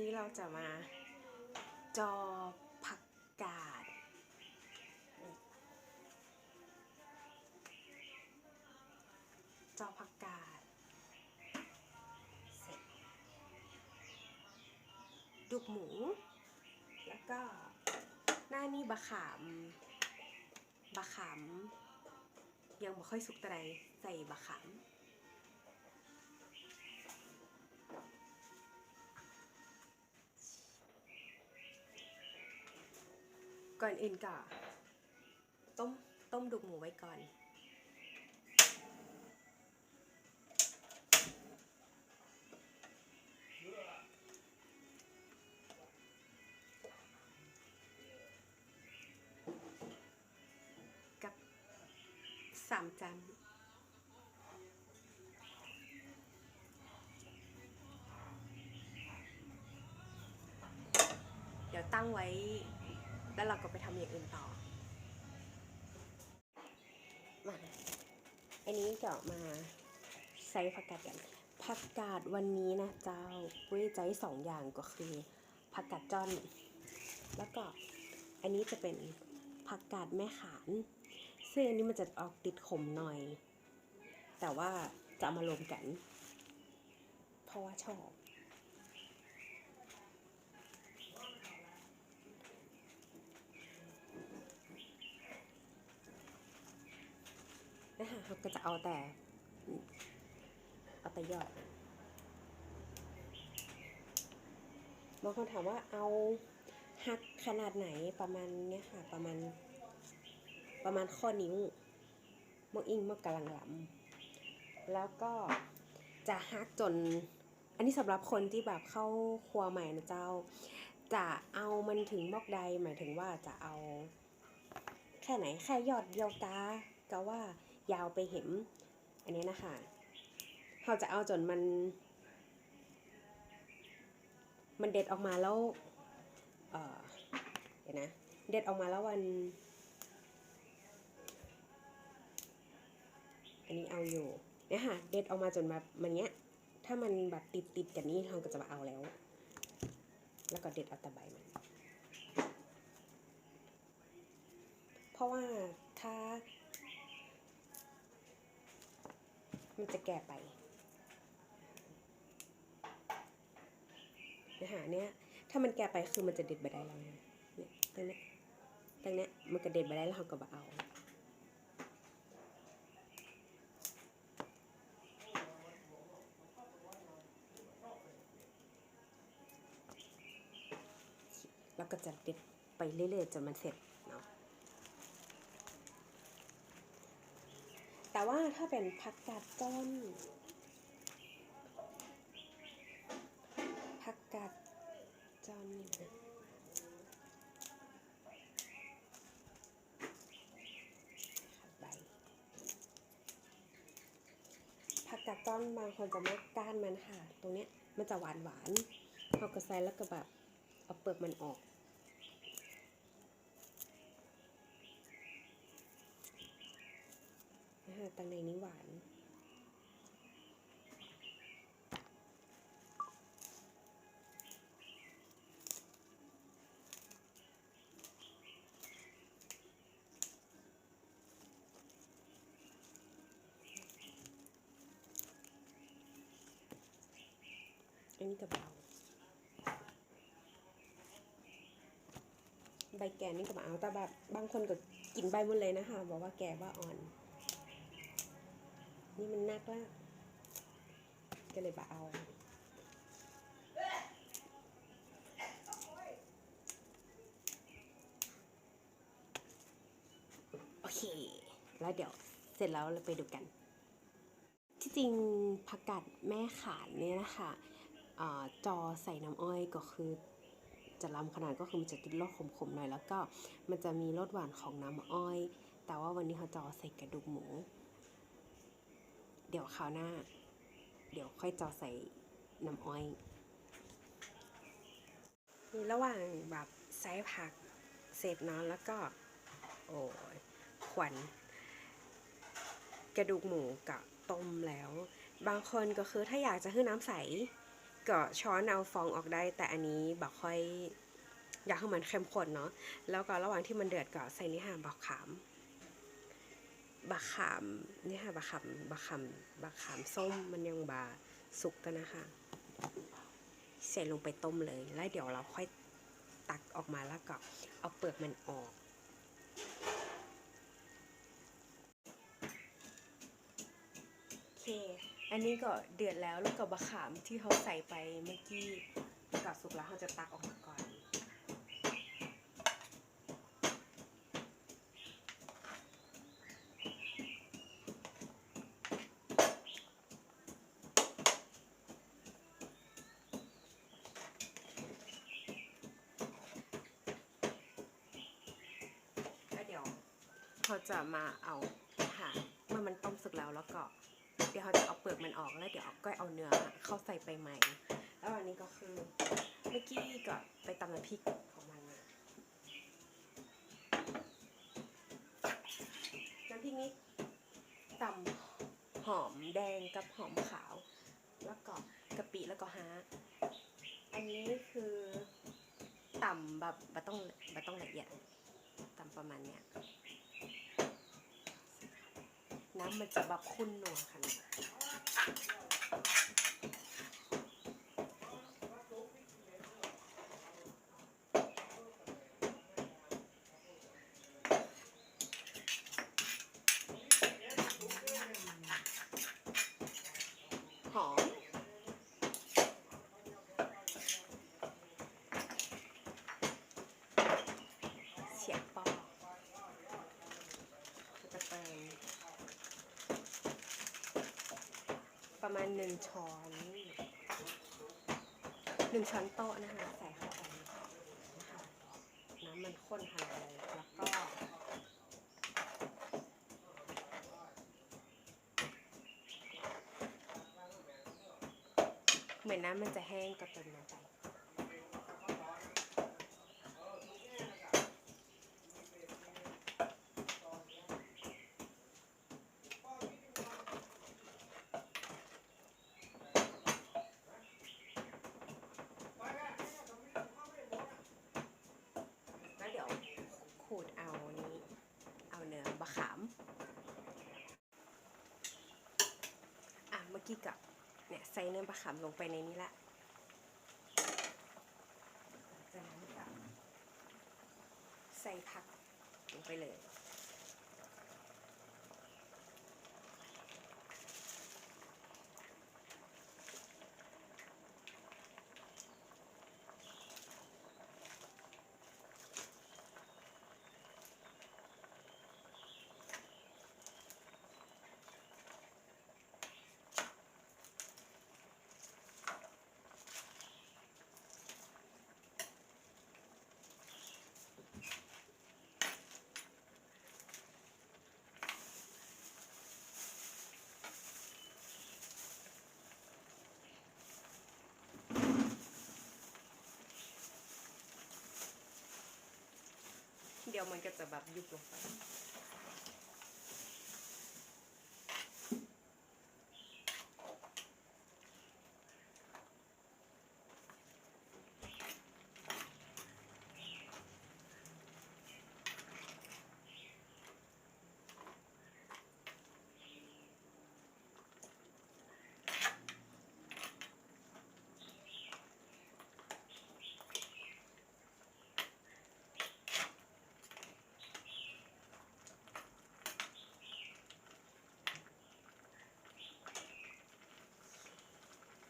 นี้เราจะมาจอผักกาด จอผักกาดดุกหมู แล้วก็หน้านี่บะขามบะขามยังไม่ค่อยสุกแต่ใดใส่บะขาม ก่อนอื่นก็ต้มต้มดุกหมูไว้ก่อน กับสามจานเดี๋ยวตั้งไว้ แล้วเราก็ไปทำอย่างอื่นต่อมาอันนี้จะมาใส่ผักกาดกันผักกาดวันนี้นะเจ้าปุ้ยใจสองอย่างก็คือผักกาดจ้อน แล้วก็อันนี้จะเป็นผักกาดแม่ขานซึ่งอันนี้มันจะออกติดขมหน่อย แต่ว่าจะมารวมกัน เพราะว่าชอบ นะคะ เราก็จะเอาแต่ เอาแต่ยอดบางคนถามว่าเอาหักขนาดไหนประมาณเนี้ยค่ะประมาณ ประมาณข้อนิ้วมกอิงมกกำลังหลำแล้วก็จะหักจน อันนี้สำหรับคนที่แบบเข้าครัวใหม่นะเจ้า จะเอามันถึงมอกใดหมายถึงว่าจะเอา แค่ไหนแค่ยอดเดียวกาก็ว่า ยาวไปเห็ม อันนี้นะคะเราจะเอาจนมัน มันเด็ดออกมาแล้วเออเดี๋ยวนะ เด็ดออกมาแล้ววัน อันนี้เอาอยู่เนี่ยค่ะ เด็ดออกมาจนแบบมันเนี้ย ถ้ามันแบบติดติดกันนี้เราก็จะมาเอาแล้ว แล้วก็เด็ดเอาต่ใบมัน เพราะว่าถ้า มันจะแก่ไปเนะคะเนี่ยถ้ามันแก่ไปคือมันจะเด็ดใบได้แล้วเนี่ยตรงเนี้ยตรงเนี้ยมันก็เด็ดใบได้แล้วเราก็มาเอาแล้วก็จะเด็ดไปเรื่อยๆจนมันเสร็จเนาะ แต่ว่าถ้าเป็นผักกาดจ้อนผักกาดจ้อนนี่นะผักกาดจ้อนบางคนจะไม่ก้านมันค่ะ ตรงเนี้ยมันจะหวานหวานเอากระใส่แล้วก็แบบเอาเปลือกมันออก นะ คะตังในนี้หวาน อันนี้กระเบาใบแก่นี่ก็มาเอาแต่แบบบางคนก็กินใบหมดเลยนะคะ บอกว่าแก่ว่าอ่อน นี่มันนักแล้วก็เลยบาเอาโอเค แล้วเดี๋ยวเสร็จแล้วเราไปดูกัน ที่จริงผักกาดแม่ขานเนี่ยนะคะอ่าจอใส่น้ำอ้อยก็คือจะล้ำขนาดก็คือมันจะติดรสขมๆหน่อยแล้วก็มันจะมีรสหวานของน้ำอ้อย แต่ว่าวันนี้เขาจอใส่กระดูกหมู เดี๋ยวคราวหน้า เดี๋ยวค่อยจอใส่น้ำอ้อยนี่ระหว่างแบบใส่ผักเสร็จเนาะแล้วก็ โอ้ยขวัญกระดูกหมูกับต้มแล้ว บางคนก็คือถ้าอยากจะให้น้ำใส ก็ช้อนเอาฟองออกได้ แต่อันนี้บอกค่อยอยากให้มันเข้มข้นเนาะแล้วก็ระหว่างที่มันเดือดก็ใส่นี่ค่ะบักขาม บักขามนี่ค่ะบักขามบักขามบักขามส้มมันยังบาสุกกันนะคะ ใส่ลงไปต้มเลย แล้วเดี๋ยวเราค่อยตักออกมาแล้วก็เอาเปลือกมันออกโอเค อันนี้ก็เดือดแล้วแล้วก็บะขามที่เขาใส่ไปเมื่อกี้กับสุกแล้วเขาจะตักออกมาก่อน แล้วเดี๋ยว เขาจะมาเอาหาเมื่อมันต้มสุกแล้วแล้วก็ เดี๋ยวเขาจะเอาเปลือกมันออกแล้วเดี๋ยวก็เอาเนื้อเข้าใส่ไปใหม่ แล้วอันนี้ก็คือเมื่อกี้ก็ไปตำน้ำพริกของมันมาน้ำพริกนี้ตำหอมแดงกับหอมขาว แล้วก็กะปิแล้วก็ฮะอันนี้คือต่ำแบบไม่ต้องไม่ต้องละเอียดต่ำประมาณเนี้ย น้ำมันจะแบบข้นนัวค่ะ หอม เสียงปอกจะเติม ประมาณหนึ่งช้อนหนึ่งช้อนโต๊ะนะคะใส่เข้าไปนะคะน้ำมันข้นขนาดเลยแล้วก็เหมือนน้ำมันจะแห้งก็เติมลงไป แล้วเดี๋ยวขูดเอานี้ เอาเนื้อบะขาม อะ เมื่อ กี้กับเนี่ยใส่เนื้อปลาขามลงไปในนี้ละจากนั้นก็ใส่ผักลงไปเลย ยวมันก็จะแบบยุบลงไป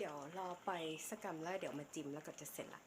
เดี๋ยว รอไปสักกรรมแล้วเดี๋ยวมาจิ้มแล้วก็จะเสร็จละ